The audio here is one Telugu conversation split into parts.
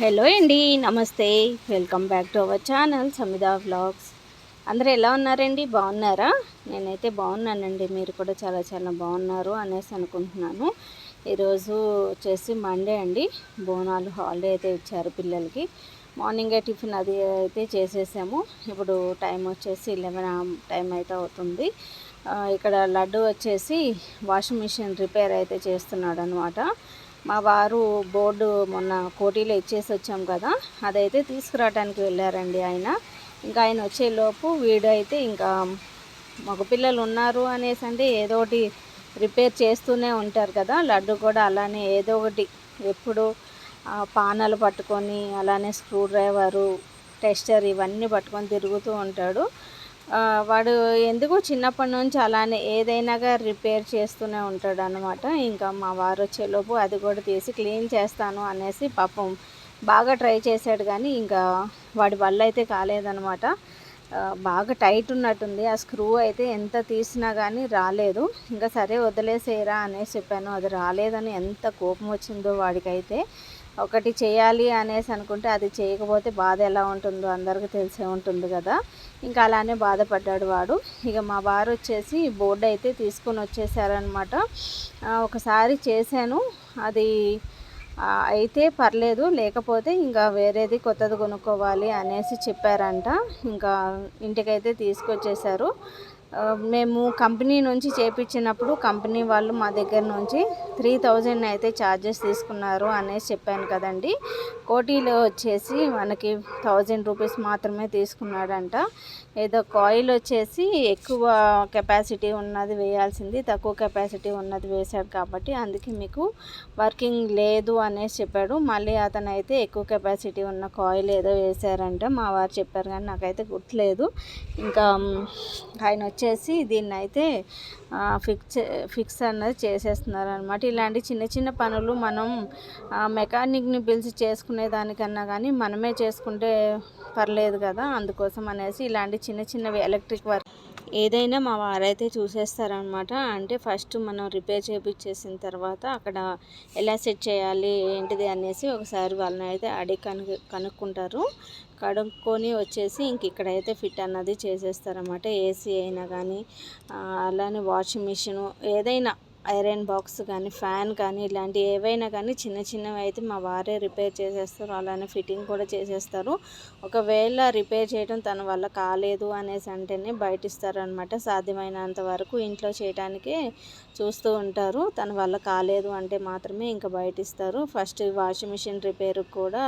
హలో అండి నమస్తే. Welcome back to our channel Samida vlogs అందరూ ఎలా ఉన్నారండి? బాగున్నారా? నేనైతే బాగున్నానండి. మీరు కూడా చాలా చాలా బాగున్నారు అనేసి అనుకుంటున్నాను. ఈరోజు వచ్చేసి మండే అండి. బోనాలు హాలిడే అయితే ఇచ్చారు పిల్లలకి. మార్నింగే టిఫిన్ అది అయితే చేసేసాము. ఇప్పుడు టైం వచ్చేసి లెవెన్ టైం అయితే అవుతుంది. ఇక్కడ లడ్డు వచ్చేసి వాషింగ్ మిషన్ రిపేర్ అయితే చేస్తున్నాడు అనమాట మా వారు బోర్డు మొన్న కోటీలో ఇచ్చేసి వచ్చాం కదా అదైతే తీసుకురావడానికి వెళ్ళారండి ఆయన. ఇంకా ఆయన వచ్చేలోపు వీడు అయితే ఇంకా మగపిల్లలు ఉన్నారు అనేసి అంటే ఏదో ఒకటి రిపేర్ చేస్తూనే ఉంటారు కదా లడ్డు కూడా అలానే ఏదో ఒకటి ఎప్పుడు పానాలు పట్టుకొని అలానే స్క్రూ డ్రైవరు టెస్టర్ ఇవన్నీ పట్టుకొని తిరుగుతూ ఉంటాడు. వాడు ఎందుకు చిన్నప్పటి నుంచి అలానే ఏదైనాగా రిపేర్ చేస్తూనే ఉంటాడు అనమాట ఇంకా మా వారు వచ్చేలోపు అది కూడా తీసి క్లీన్ చేస్తాను అనేసి పాపం బాగా ట్రై చేశాడు కానీ ఇంకా వాడి వల్ల అయితే కాలేదనమాట బాగా టైట్ ఉన్నట్టుంది. ఆ స్క్రూ అయితే ఎంత తీసినా కానీ రాలేదు. ఇంకా సరే వదిలేసేయరా అనేసి చెప్పాను. అది రాలేదని ఎంత కోపం వచ్చిందో వాడికైతే. ఒకటి చేయాలి అనేసి అనుకుంటే అది చేయకపోతే బాధ ఎలా ఉంటుందో అందరికీ తెలిసే ఉంటుంది కదా. ఇంకా అలానే బాధపడ్డాడు వాడు. ఇక మా వారు వచ్చేసి బోర్డు అయితే తీసుకొని వచ్చేసారనమాట ఒకసారి చేశాను. అది అయితే పర్లేదు. లేకపోతే ఇంకా వేరేది కొత్తది కొనుక్కోవాలి అనేసి చెప్పారంట. ఇంకా ఇంటికైతే తీసుకొచ్చేసారు మేము కంపెనీ నుంచి చేపించినప్పుడు కంపెనీ వాళ్ళు మా దగ్గర నుంచి త్రీ థౌజండ్ అయితే ఛార్జెస్ తీసుకున్నారు అనేసి చెప్పాను కదండి. కోటీలో వచ్చేసి మనకి థౌజండ్ రూపీస్ మాత్రమే తీసుకున్నాడంట. ఏదో కాయిల్ వచ్చేసి ఎక్కువ కెపాసిటీ ఉన్నది వేయాల్సింది తక్కువ కెపాసిటీ ఉన్నది వేశాడు కాబట్టి అందుకే మీకు వర్కింగ్ లేదు అనేసి చెప్పాడు. మళ్ళీ అతను అయితే ఎక్కువ కెపాసిటీ ఉన్న కాయిల్ ఏదో వేశారంట. మా వారు చెప్పారు కానీ నాకైతే గుర్తులేదు. ఇంకా ఆయన వచ్చేసి దీన్ని అయితే ఫిక్స్ ఫిక్స్ అన్నది చేసేస్తున్నారు అనమాట ఇలాంటి చిన్న చిన్న పనులు మనం మెకానిక్ని పిలిచి చేసుకునే దానికన్నా కానీ మనమే చేసుకుంటే పర్లేదు కదా అందుకోసం అనేసి ఇలాంటి చిన్న చిన్నవి ఎలక్ట్రిక్ వర్క్ ఏదైనా మా వారైతే చూసేస్తారనమాట. అంటే ఫస్ట్ మనం రిపేర్ చేయించేసిన తర్వాత అక్కడ ఎలా సెట్ చేయాలి ఏంటిది అనేసి ఒకసారి వాళ్ళని అయితే అడిగి కను కనుక్కుంటారు. కడుక్కొని వచ్చేసి ఇంక ఇక్కడైతే ఫిట్ అన్నది చేసేస్తారన్నమాట ఏసీ అయినా కానీ అలానే వాషింగ్ మిషను ఏదైనా ఐరన్ బాక్స్ కానీ ఫ్యాన్ కానీ ఇలాంటి ఏవైనా కానీ చిన్న చిన్నవి అయితే మా వారే రిపేర్ చేసేస్తారు. అలానే ఫిట్టింగ్ కూడా చేసేస్తారు. ఒకవేళ రిపేర్ చేయడం తన వల్ల కాలేదు అనేసి అంటేనే బయట ఇస్తారనమాట సాధ్యమైనంత వరకు ఇంట్లో చేయడానికే చూస్తూ ఉంటారు. తన వల్ల కాలేదు అంటే మాత్రమే ఇంకా బయట ఇస్తారు ఫస్ట్ వాషింగ్ మిషన్ రిపేర్కి కూడా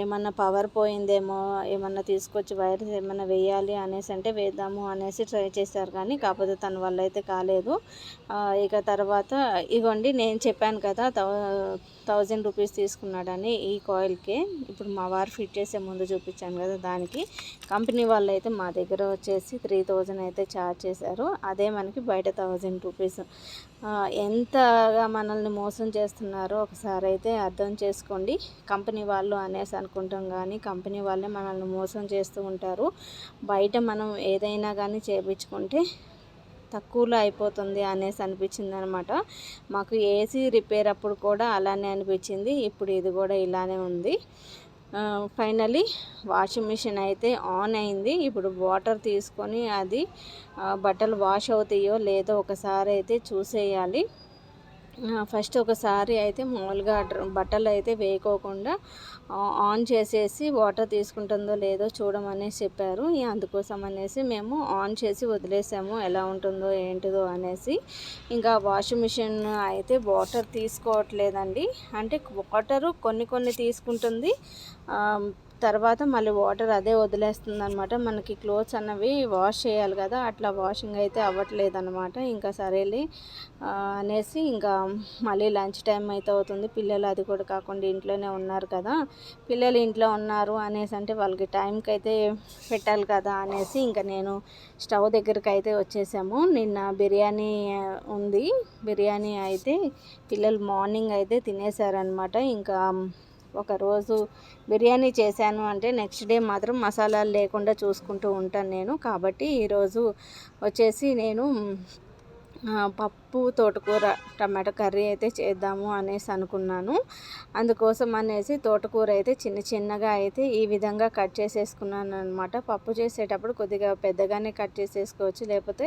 ఏమన్నా పవర్ పోయిందేమో ఏమన్నా తీసుకొచ్చి వైర్స్ ఏమన్నా వేయాలి అనేసి అంటే వేద్దాము అనేసి ట్రై చేశారు కానీ కాకపోతే తన వల్ల అయితే కాలేదు. ఇక తర్వాత ఇగోండి నేను చెప్పాను కదా థౌజండ్ రూపీస్ తీసుకున్నాడని ఈ కాయిల్కి. ఇప్పుడు మా వారు ఫిట్ చేసే ముందు చూపించాను కదా దానికి. కంపెనీ వాళ్ళు అయితే మా దగ్గర వచ్చేసి త్రీ థౌజండ్ అయితే ఛార్జ్ చేశారు. అదే మనకి బయట థౌజండ్ రూపీస్. ఎంతగా మనల్ని మోసం చేస్తున్నారో ఒకసారి అయితే అర్థం చేసుకోండి. కంపెనీ వాళ్ళు అనేసి అనుకుంటాం కానీ కంపెనీ వాళ్ళే మనల్ని మోసం చేస్తూ ఉంటారు. బయట మనం ఏదైనా కానీ చేయించుకుంటే తక్కువలో అయిపోతుంది అనేసి అనిపించింది అనమాట మాకు ఏసీ రిపేర్ అప్పుడు కూడా అలానే అనిపించింది. ఇప్పుడు ఇది కూడా ఇలానే ఉంది. ఫైనలీ వాషింగ్ మిషన్ అయితే ఆన్ అయింది. ఇప్పుడు వాటర్ తీసుకొని అది బట్టలు వాష్ అవుతాయో లేదో ఒకసారి అయితే చూసేయాలి. ఫస్ట్ ఒకసారి అయితే మామూలుగా బట్టలు అయితే వేయకోకుండా ఆన్ చేసేసి వాటర్ తీసుకుంటుందో లేదో చూడమనేసి చెప్పారు. అందుకోసం అనేసి మేము ఆన్ చేసి వదిలేసాము. ఎలా ఉంటుందో ఏంటిదో అనేసి. ఇంకా వాషింగ్ మిషన్ అయితే వాటర్ తీసుకోవట్లేదండి. అంటే వాటరు కొన్ని కొన్ని తీసుకుంటుంది. తర్వాత మళ్ళీ వాటర్ అదే వదిలేస్తుంది అనమాట మనకి క్లోత్స్ అన్నవి వాష్ చేయాలి కదా అట్లా వాషింగ్ అయితే అవ్వట్లేదు అనమాట ఇంకా సరేలే అనేసి ఇంకా మళ్ళీ లంచ్ టైం అయితే అవుతుంది. పిల్లలు అది కూడా కాకుండా ఇంట్లోనే ఉన్నారు కదా. పిల్లలు ఇంట్లో ఉన్నారు అనేసి అంటే వాళ్ళకి టైంకి అయితే పెట్టాలి కదా అనేసి ఇంకా నేను స్టవ్ దగ్గరికి అయితే వచ్చేసాము. నిన్న బిర్యానీ ఉంది. బిర్యానీ అయితే పిల్లలు మార్నింగ్ అయితే తినేసారనమాట ఇంకా ఒకరోజు బిర్యానీ చేశాను అంటే నెక్స్ట్ డే మాత్రం మసాలాలు లేకుండా చూసుకుంటూ ఉంటాను నేను. కాబట్టి ఈరోజు వచ్చేసి నేను పప్పు పప్పు తోటకూర టమాటో కర్రీ అయితే చేద్దాము అనేసి అనుకున్నాను. అందుకోసం అనేసి తోటకూర అయితే చిన్న చిన్నగా అయితే ఈ విధంగా కట్ చేసేసుకున్నాను అనమాట పప్పు చేసేటప్పుడు కొద్దిగా పెద్దగానే కట్ చేసేసుకోవచ్చు. లేకపోతే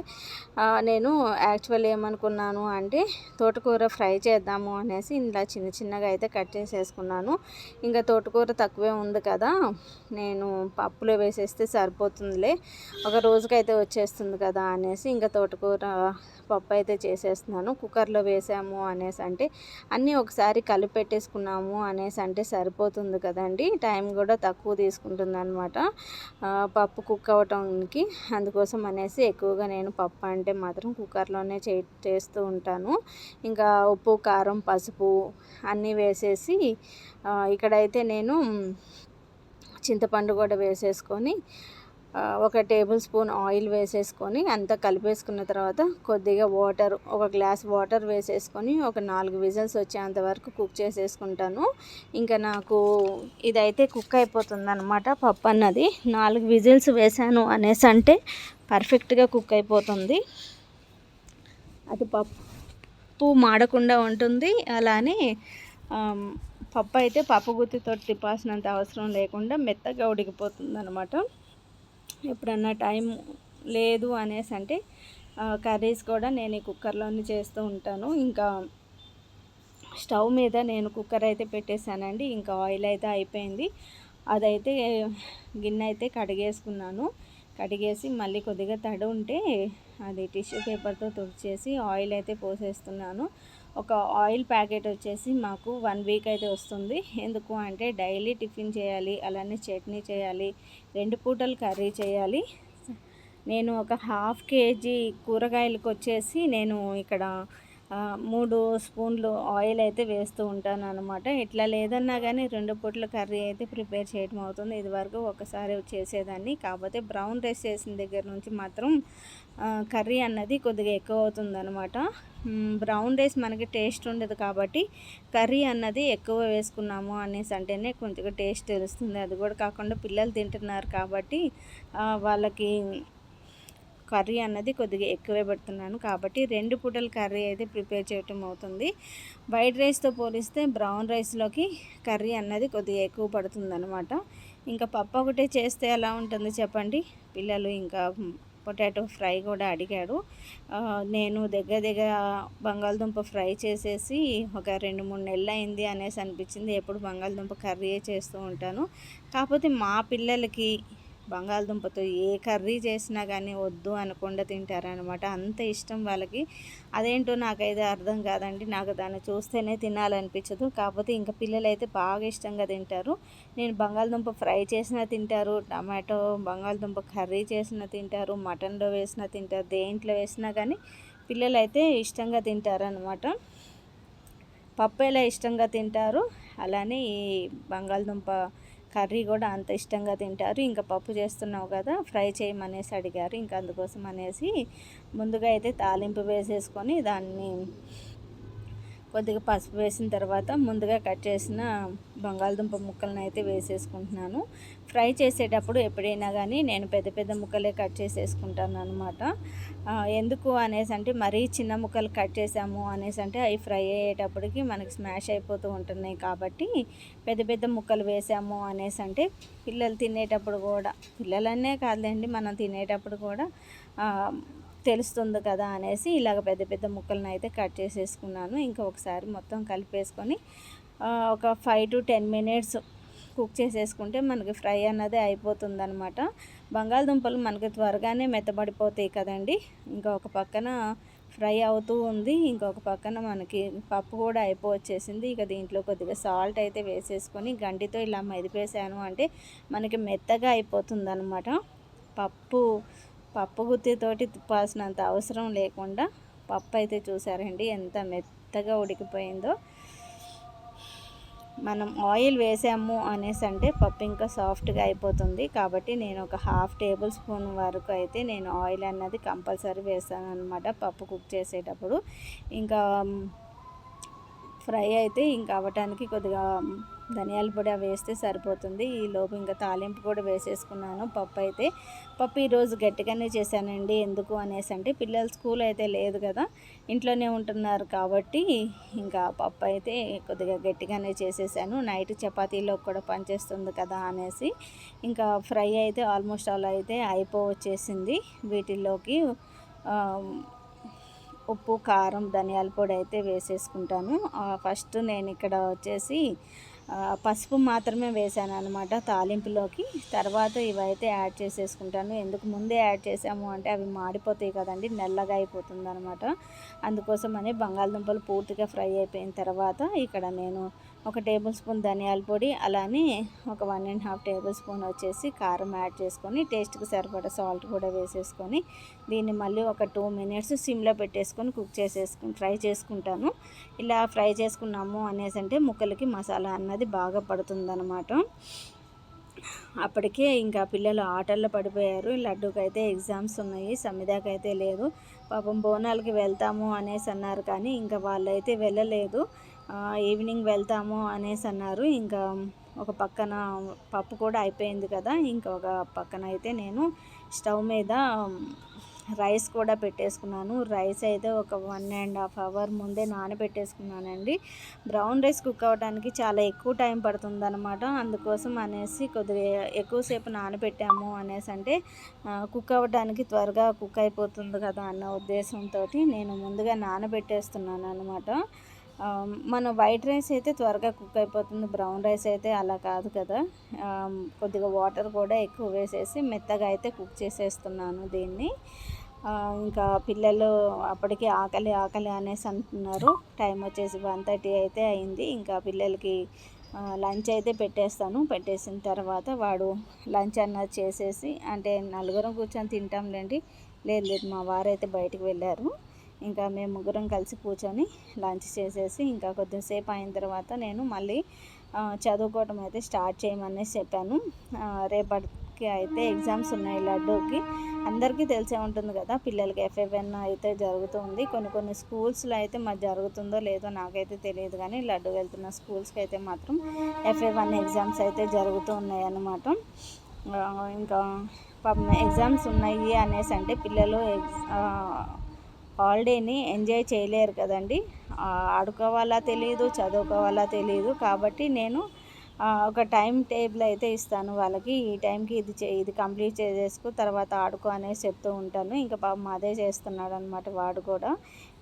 నేను యాక్చువల్ ఏమనుకున్నాను అంటే తోటకూర ఫ్రై చేద్దాము అనేసి ఇలా చిన్న చిన్నగా అయితే కట్ చేసేసుకున్నాను. ఇంకా తోటకూర తక్కువే ఉంది కదా నేను పప్పులో వేసేస్తే సరిపోతుందిలే. ఒక రోజుకైతే వచ్చేస్తుంది కదా అనేసి ఇంకా తోటకూర పప్పు అయితే చేస్తున్నాను. కుక్కర్లో వేసాము అనేసి అంటే అన్నీ ఒకసారి కలిపెట్టేసుకున్నాము అనేసి అంటే సరిపోతుంది కదండి. టైం కూడా తక్కువ తీసుకుంటుంది అనమాట పప్పు కుక్ అవటానికి అందుకోసం అనేసి ఎక్కువగా నేను పప్పు అంటే మాత్రం కుక్కర్లోనే చే చేస్తూ ఉంటాను. ఇంకా ఉప్పు కారం పసుపు అన్నీ వేసేసి ఇక్కడైతే నేను చింతపండు కూడా వేసేసుకొని ఒక టేబుల్ స్పూన్ ఆయిల్ వేసేసుకొని అంతా కలిపేసుకున్న తర్వాత కొద్దిగా వాటర్ ఒక గ్లాస్ వాటర్ వేసేసుకొని ఒక నాలుగు విజిల్స్ వచ్చేంత వరకు కుక్ చేసేసుకుంటాను. ఇంకా నాకు ఇదైతే కుక్ అయిపోతుంది అనమాట పప్పు అన్నది. నాలుగు విజిల్స్ వేసాను అనేసి అంటే పర్ఫెక్ట్గా కుక్ అయిపోతుంది. అది పప్పు మాడకుండా ఉంటుంది. అలానే పప్పు అయితే పప్పు గుత్తితో తిప్పాల్సినంత అవసరం లేకుండా మెత్తగా ఉడికిపోతుంది అనమాట ఎప్పుడన్నా టైం లేదు అనేసి అంటే కర్రీస్ కూడా నేను ఈ కుక్కర్లోనే చేస్తూ ఉంటాను. ఇంకా స్టవ్ మీద నేను కుక్కర్ అయితే పెట్టేశానండి. ఇంకా ఆయిల్ అయితే అయిపోయింది. అదైతే గిన్నె అయితే కడిగేసుకున్నాను. కడిగేసి మళ్ళీ కొద్దిగా తడి ఉంటే అది టిష్యూ పేపర్తో తుడిచేసి ఆయిల్ అయితే పోసేస్తున్నాను. ఒక ఆయిల్ ప్యాకెట్ వచ్చేసి మాకు వన్ వీక్ అయితే వస్తుంది. ఎందుకు అంటే డైలీ టిఫిన్ చేయాలి అలానే చట్నీ చేయాలి రెండు పూటలు కర్రీ చేయాలి. నేను ఒక హాఫ్ కేజీ కూరగాయలకు వచ్చేసి నేను ఇక్కడ మూడు స్పూన్లు ఆయిల్ అయితే వేస్తూ ఉంటాను అనమాట ఇట్లా లేదన్నా కానీ రెండు పూట్ల కర్రీ అయితే ప్రిపేర్ చేయడం అవుతుంది. ఇది వరకు ఒకసారి చేసేదాన్ని. కాకపోతే బ్రౌన్ రైస్ చేసిన దగ్గర నుంచి మాత్రం కర్రీ అన్నది కొద్దిగా ఎక్కువ అవుతుందనమాట బ్రౌన్ రైస్ మనకి టేస్ట్ ఉండదు కాబట్టి కర్రీ అన్నది ఎక్కువ వేసుకున్నాము అనేసి అంటేనే కొంచెం టేస్ట్ తెలుస్తుంది. అది కూడా కాకుండా పిల్లలు తింటున్నారు కాబట్టి వాళ్ళకి కర్రీ అన్నది కొద్దిగా ఎక్కువే పెడుతున్నాను. కాబట్టి రెండు పూటల కర్రీ అయితే ప్రిపేర్ చేయటం అవుతుంది. వైట్ రైస్తో పోలిస్తే బ్రౌన్ రైస్లోకి కర్రీ అన్నది కొద్దిగా ఎక్కువ పడుతుందనమాట ఇంకా పప్పు ఒకటే చేస్తే ఎలా ఉంటుంది చెప్పండి? పిల్లలు ఇంకా పొటాటో ఫ్రై కూడా అడిగాడు నేను దగ్గర దగ్గర బంగాళదుంప ఫ్రై చేసేసి ఒక రెండు మూడు నెలలు అయింది అనేసి అనిపించింది. ఎప్పుడు బంగాళదుంప కర్రీ చేస్తూ ఉంటాను. కాకపోతే మా పిల్లలకి బంగాళదుంపతో ఏ కర్రీ చేసినా కానీ వద్దు అనకుండా తింటారనమాట అంత ఇష్టం వాళ్ళకి. అదేంటో నాకైతే అర్థం కాదండి. నాకు దాన్ని చూస్తేనే తినాలనిపించదు. కాకపోతే ఇంకా పిల్లలైతే బాగా ఇష్టంగా తింటారు. నేను బంగాళదుంప ఫ్రై చేసినా తింటారు. టమాటో బంగాళదుంప కర్రీ చేసినా తింటారు. మటన్లో వేసినా తింటారు. దేంట్లో వేసినా కానీ పిల్లలైతే ఇష్టంగా తింటారనమాట పప్పు ఎలా ఇష్టంగా తింటారు? అలానే ఈ బంగాళదుంప కర్రీ కూడా అంత ఇష్టంగా తింటారు. ఇంకా పప్పు చేస్తున్నావు కదా ఫ్రై చేయమనేసి అడిగారు. ఇంకా అందుకోసం అనేసి ముందుగా అయితే తాలింపు వేసేసుకొని దాన్ని కొద్దిగా పసుపు వేసిన తర్వాత ముందుగా కట్ చేసిన బంగాళదుంప ముక్కలను అయితే వేసేసుకుంటున్నాను. ఫ్రై చేసేటప్పుడు ఎప్పుడైనా కానీ నేను పెద్ద పెద్ద ముక్కలే కట్ చేసేసుకుంటాను అనమాట ఎందుకు అనేసి అంటే మరీ చిన్న ముక్కలు కట్ చేసాము అనేసి అంటే అవి ఫ్రై అయ్యేటప్పటికి మనకి స్మాష్ అయిపోతూ ఉంటున్నాయి కాబట్టి పెద్ద పెద్ద ముక్కలు వేసాము అనేసి అంటే పిల్లలు తినేటప్పుడు కూడా పిల్లలనే కాదులేండి మనం తినేటప్పుడు కూడా తెలుస్తుంది కదా అనేసి ఇలాగ పెద్ద పెద్ద ముక్కలను అయితే కట్ చేసేసుకున్నాను. ఇంకా ఒకసారి మొత్తం కలిపేసుకొని ఒక five to ten minutes cook చేసేసుకుంటే మనకి ఫ్రై అన్నది అయిపోతుంది అనమాట బంగాళదుంపలు మనకి త్వరగానే మెత్తబడిపోతాయి కదండి. ఇంకా ఒక పక్కన ఫ్రై అవుతూ ఉంది. ఇంకొక పక్కన మనకి పప్పు కూడా అయిపోవచ్చేసింది. ఇక దీంట్లో కొద్దిగా సాల్ట్ అయితే వేసేసుకొని గంటితో ఇలా మెదిపేసాను అంటే మనకి మెత్తగా అయిపోతుంది అనమాట పప్పు పప్పు గుత్తితోటి తిప్పాల్సినంత అవసరం లేకుండా పప్పు అయితే చూసారండి ఎంత మెత్తగా ఉడికిపోయిందో. మనం ఆయిల్ వేసాము అనేసి అంటే పప్పు ఇంకా సాఫ్ట్గా అయిపోతుంది కాబట్టి నేను ఒక హాఫ్ టేబుల్ స్పూన్ వరకు అయితే నేను ఆయిల్ అన్నది కంపల్సరీ వేస్తాను అనమాట పప్పు కుక్ చేసేటప్పుడు. ఇంకా ఫ్రై అయితే ఇంకా అవ్వటానికి కొద్దిగా ధనియాల పొడి అవి వేస్తే సరిపోతుంది. ఈ లోపు ఇంకా తాలింపు కూడా వేసేసుకున్నాను. పప్పు అయితే పప్పు ఈరోజు గట్టిగానే చేశానండి. ఎందుకు అనేసి అంటే పిల్లలు స్కూల్ అయితే లేదు కదా ఇంట్లోనే ఉంటున్నారు కాబట్టి ఇంకా పప్పు అయితే కొద్దిగా గట్టిగానే చేసేసాను. నైట్ చపాతీలో కూడా పనిచేస్తుంది కదా అనేసి ఇంకా ఫ్రై అయితే ఆల్మోస్ట్ ఆల్ అయితే అయిపో వచ్చేసింది వీటిల్లోకి ఉప్పు కారం ధనియాల పొడి అయితే వేసేసుకుంటాను. ఫస్ట్ నేను ఇక్కడ వచ్చేసి పసుపు మాత్రమే వేసాను అనమాట తాలింపులోకి. తర్వాత ఇవైతే యాడ్ చేసేసుకుంటాను. ఎందుకు ముందే యాడ్ చేసాము అంటే అవి మాడిపోతాయి కదండి నల్లగా అయిపోతుంది అనమాట అందుకోసమని బంగాళదుంపలు పూర్తిగా ఫ్రై అయిపోయిన తర్వాత ఇక్కడ నేను ఒక టేబుల్ స్పూన్ ధనియాల పొడి అలానే ఒక one and half table spoon వచ్చేసి కారం యాడ్ చేసుకొని టేస్ట్కి సరిపడా సాల్ట్ కూడా వేసేసుకొని దీన్ని మళ్ళీ ఒక టూ మినిట్స్ సిమ్లో పెట్టేసుకొని కుక్ చేసేసుకుని ఫ్రై చేసుకుంటాను. ఇలా ఫ్రై చేసుకున్నాము అనేసి అంటే ముక్కలకి మసాలా అన్నది బాగా పడుతుందన్నమాట. అప్పటికే ఇంకా పిల్లలు ఆటల్లో పడిపోయారు. లడ్డూకి అయితే ఎగ్జామ్స్ ఉన్నాయి సమిదాకైతే లేదు. పాపం బోనాలకి వెళ్తాము అనేసి అన్నారు కానీ ఇంకా వాళ్ళైతే వెళ్ళలేదు. ఈవినింగ్ వెళ్తాము అనేసి అన్నారు. ఇంకా ఒక పక్కన పప్పు కూడా అయిపోయింది కదా ఇంకా ఒక పక్కన అయితే నేను స్టవ్ మీద రైస్ కూడా పెట్టేసుకున్నాను. రైస్ అయితే ఒక వన్ అండ్ హాఫ్ అవర్ ముందే నానబెట్టేసుకున్నానండి. బ్రౌన్ రైస్ కుక్ అవ్వడానికి చాలా ఎక్కువ టైం పడుతుంది అనమాట అందుకోసం అనేసి కొద్దిగా ఎక్కువసేపు నానబెట్టాము అనేసి అంటే కుక్ అవ్వడానికి త్వరగా కుక్ అయిపోతుంది కదా అన్న ఉద్దేశంతో నేను ముందుగా నానబెట్టేస్తున్నాను అనమాట మన వైట్ రైస్ అయితే త్వరగా కుక్ అయిపోతుంది. బ్రౌన్ రైస్ అయితే అలా కాదు కదా. కొద్దిగా వాటర్ కూడా ఎక్కువ వేసేసి మెత్తగా అయితే కుక్ చేసేస్తున్నాను దీన్ని. ఇంకా పిల్లలు అప్పటికి ఆకలి ఆకలి అనేసి అంటున్నారు. టైం వచ్చేసి వన్ థర్టీ అయితే అయింది. ఇంకా పిల్లలకి లంచ్ అయితే పెట్టేస్తాను. పెట్టేసిన తర్వాత వాడు లంచ్ అన్నది చేసేసి అంటే నలుగురం కూర్చొని తింటాంలేండి. లేదు లేదు మా వారైతే బయటకు వెళ్ళారు. ఇంకా మేము ముగ్గురం కలిసి కూర్చొని లంచ్ చేసేసి ఇంకా కొద్దిసేపు అయిన తర్వాత నేను మళ్ళీ చదువుకోవటం అయితే స్టార్ట్ చేయమనేసి చెప్పాను. రేపటికి అయితే ఎగ్జామ్స్ ఉన్నాయి లడ్డూకి. అందరికీ తెలిసే ఉంటుంది కదా పిల్లలకి ఎఫ్ఎఫ్ఎన్ అయితే జరుగుతుంది. కొన్ని కొన్ని స్కూల్స్లో అయితే మరి జరుగుతుందో లేదో నాకైతే తెలియదు కానీ లడ్డు వెళ్తున్న స్కూల్స్కి అయితే మాత్రం ఎఫ్ఎఫ్ఎన్ ఎగ్జామ్స్ అయితే జరుగుతూ ఉన్నాయి అన్నమాట. ఇంకా ఎగ్జామ్స్ ఉన్నాయి అనేసి అంటే పిల్లలు ఎగ్జా హాలిడేని ఎంజాయ్ చేయలేరు కదండి. ఆడుకోవాలా తెలియదు చదువుకోవాలా తెలియదు కాబట్టి నేను ఒక టైం టేబుల్ అయితే ఇస్తాను వాళ్ళకి. ఈ టైంకి ఇది చే ఇది కంప్లీట్ చేసేసుకో తర్వాత ఆడుకో అనేసి చెప్తూ ఉంటాను. ఇంకా పాపం అదే చేస్తున్నాడు అనమాట వాడు కూడా.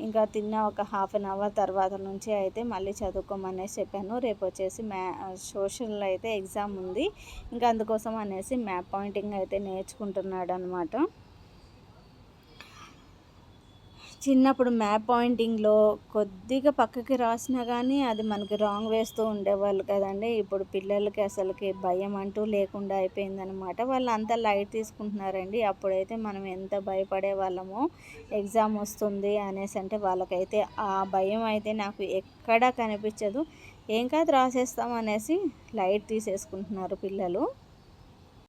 ఇంకా తిన్న ఒక హాఫ్ అన్ అవర్ తర్వాత నుంచి అయితే మళ్ళీ చదువుకోమనేసి చెప్పాను. రేపు వచ్చేసి మ్యా సోషల్ అయితే ఎగ్జామ్ ఉంది. ఇంకా అందుకోసం అనేసి మ్యాప్ పాయింటింగ్ అయితే నేర్చుకుంటున్నాడు అనమాట చిన్నప్పుడు మ్యాప్ పాయింటింగ్లో కొద్దిగా పక్కకి రాసినా కానీ అది మనకి రాంగ్ వేస్తూ ఉండేవాళ్ళు కదండి. ఇప్పుడు పిల్లలకి అసలుకి భయం అంటూ లేకుండా అయిపోయిందనమాట వాళ్ళు అంతా లైట్ తీసుకుంటున్నారండి. అప్పుడైతే మనం ఎంత భయపడే వాళ్ళమో ఎగ్జామ్ వస్తుంది అనేసి అంటే వాళ్ళకైతే ఆ భయం అయితే నాకు ఎక్కడా కనిపించదు. ఏం కాదు రాసేస్తాం అనేసి లైట్ తీసేసుకుంటున్నారు పిల్లలు.